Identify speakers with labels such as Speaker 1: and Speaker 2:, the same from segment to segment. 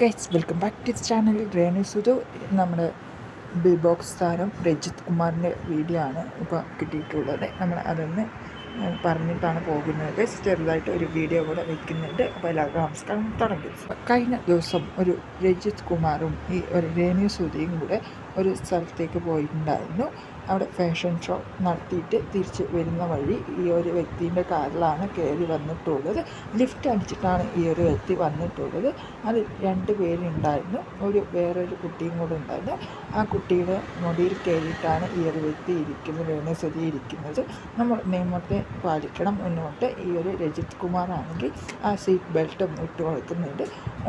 Speaker 1: Guys welcome back to channel Renu Sudhi നമ്മുടെ B box താരം രജിത് കുമാറിന്റെ വീഡിയോ ആണ് ഇപ്പോൾ കിട്ടിയിട്ടുള്ളത്. നമ്മൾ അതൊന്ന് പറഞ്ഞിട്ടാണ് പോകുന്നത്. ചെറുതായിട്ട് ഒരു വീഡിയോ കൂടെ വെക്കുന്നുണ്ട്. അപ്പോൾ എല്ലാവർക്കും നമസ്കാരം. തുടങ്ങി. കഴിഞ്ഞ ദിവസം ഒരു രജിത് കുമാറും ഈ ഒരു രേണു സുധിയും കൂടെ ഒരു സ്ഥലത്തേക്ക് പോയിട്ടുണ്ടായിരുന്നു. അവിടെ ഫാഷൻ ഷോ നടത്തിയിട്ട് തിരിച്ച് വരുന്ന വഴി ഈ ഒരു വ്യക്തിന്റെ കാറിലാണ് കയറി വന്നിട്ടുള്ളത്. ലിഫ്റ്റ് അടിച്ചിട്ടാണ് ഈ ഒരു വ്യക്തി വന്നിട്ടുള്ളത്. അത് രണ്ട് പേരുണ്ടായിരുന്നു. ഒരു വേറൊരു കുട്ടിയും കൂടെ ഉണ്ടായിരുന്നു. ആ കുട്ടിയുടെ മുടിയിൽ കയറിയിട്ടാണ് ഈ ഒരു വ്യക്തി ഇരിക്കുന്നത് വേണുസതി ഇരിക്കുന്നത്. നമ്മൾ നിയമത്തെ പാലിക്കണം മുന്നോട്ട് ഈ ഒരു രജിത് കുമാർ ആണെങ്കിൽ ആ സീറ്റ് ബെൽറ്റും ഇട്ട് കൊടുക്കുന്നുണ്ട്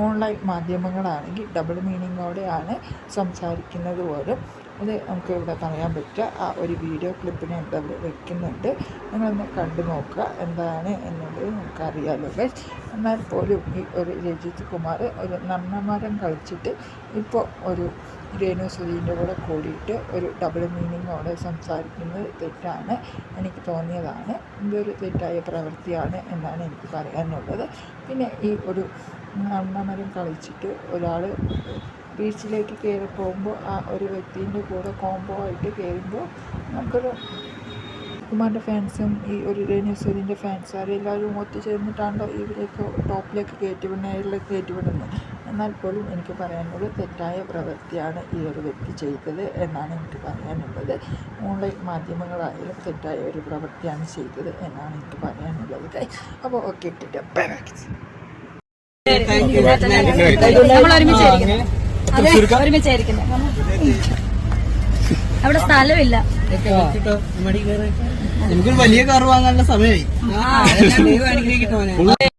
Speaker 1: ഓൺലൈൻ മാധ്യമങ്ങളാണെങ്കിൽ ഡബിൾ മീനിങ്ങോടെയാണ് സംസാരിക്കുന്നത് പോലും. ഇത് നമുക്ക് ഇവിടെ പറയാൻ പറ്റുക. ആ ഒരു വീഡിയോ ക്ലിപ്പിനെ എന്താ ഇവിടെ വെക്കുന്നുണ്ട്. നിങ്ങളൊന്ന് കണ്ടു നോക്കുക എന്താണ് എന്നുള്ളത് നമുക്കറിയാമല്ലോ ഗൈസ് എന്നാൽ പോലും ഈ ഒരു രജിത് കുമാർ ഒരു നന്നമരം കളിച്ചിട്ട് ഇപ്പോൾ ഒരു രേണു സുധീന്റെ കൂടെ കൂടിയിട്ട് ഒരു ഡബിൾ മീനിങ്ങോടെ സംസാരിക്കുന്നത്. തെറ്റാണ്. എനിക്ക് തോന്നിയതാണ്. ഇതൊരു തെറ്റായ പ്രവൃത്തിയാണ് എന്നാണ് എനിക്ക് പറയാനുള്ളത്. പിന്നെ ഈ ഒരു അണ്ണമരം കളിച്ചിട്ട് ഒരാൾ ബീച്ചിലേക്ക് കയറി പോകുമ്പോൾ ആ ഒരു വ്യക്തിന്റെ കൂടെ കോംബോ ആയിട്ട് കയറുമ്പോൾ നമുക്കൊരു കുമാറിന്റെ ഫാൻസും ഈ ഒരു രേണുസൂരിന്റെ ഫാൻസുകാരും എല്ലാവരും ഒത്തുചേർന്നിട്ടാണല്ലോ ഇവരെയൊക്കെ ടോപ്പിലേക്ക് കയറ്റി കയറ്റിവിടുന്ന എയറിലേക്ക് കയറ്റിവിടുന്നത് എന്നാൽ പോലും എനിക്ക് പറയാനുള്ളത് തെറ്റായ പ്രവൃത്തിയാണ് ഈ ഒരു വ്യക്തി ചെയ്തത് എന്നാണ് എനിക്ക് പറയാനുള്ളത്. ഓൺലൈൻ മാധ്യമങ്ങളായാലും തെറ്റായ ഒരു പ്രവൃത്തിയാണ് ചെയ്തത് എന്നാണ് എനിക്ക് പറയാനുള്ളത്. അപ്പോൾ ഓക്കെ ഇട്ടിട്ട്
Speaker 2: അവിടെ സ്ഥലമില്ല.
Speaker 3: നമുക്കൊരു വലിയ കാർ വാങ്ങാനുള്ള സമയമായി